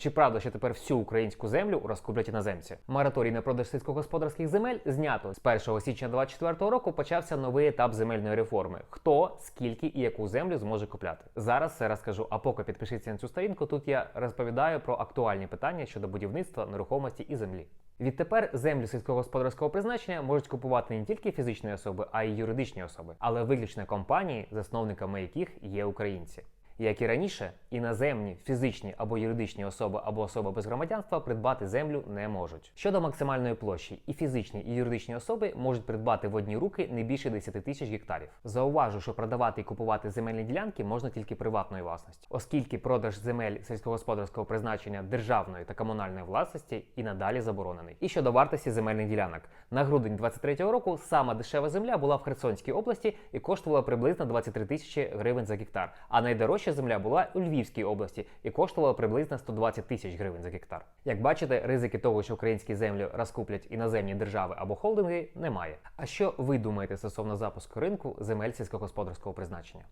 Чи правда, що тепер всю українську землю розкуплять іноземці? Мораторій на продаж сільськогосподарських земель знято з 1 січня 2024 року. Почався новий етап земельної реформи. Хто, скільки і яку землю зможе купляти? Зараз все розкажу. А поки підпишіться на цю сторінку. Тут я розповідаю про актуальні питання щодо будівництва, нерухомості і землі. Відтепер землю сільськогосподарського призначення можуть купувати не тільки фізичні особи, а й юридичні особи, але виключно компанії, засновниками яких є українці. Як і раніше, іноземні, фізичні або юридичні особи або особи без громадянства придбати землю не можуть. Щодо максимальної площі, і фізичні, і юридичні особи можуть придбати в одні руки не більше 10 тисяч гектарів. Зауважу, що продавати і купувати земельні ділянки можна тільки приватної власності, оскільки продаж земель сільськогосподарського призначення державної та комунальної власності і надалі заборонений. І щодо вартості земельних ділянок, на грудень 23-го року сама дешева земля була в Херсонській області і коштувала приблизно 23 тисячі гривень за гектар. А найдорожча земля була у Львівській області і коштувала приблизно 120 тисяч гривень за гектар. Як бачите, ризики того, що українські землі розкуплять іноземні держави або холдинги, немає. А що ви думаєте стосовно запуску ринку земель сільськогосподарського призначення?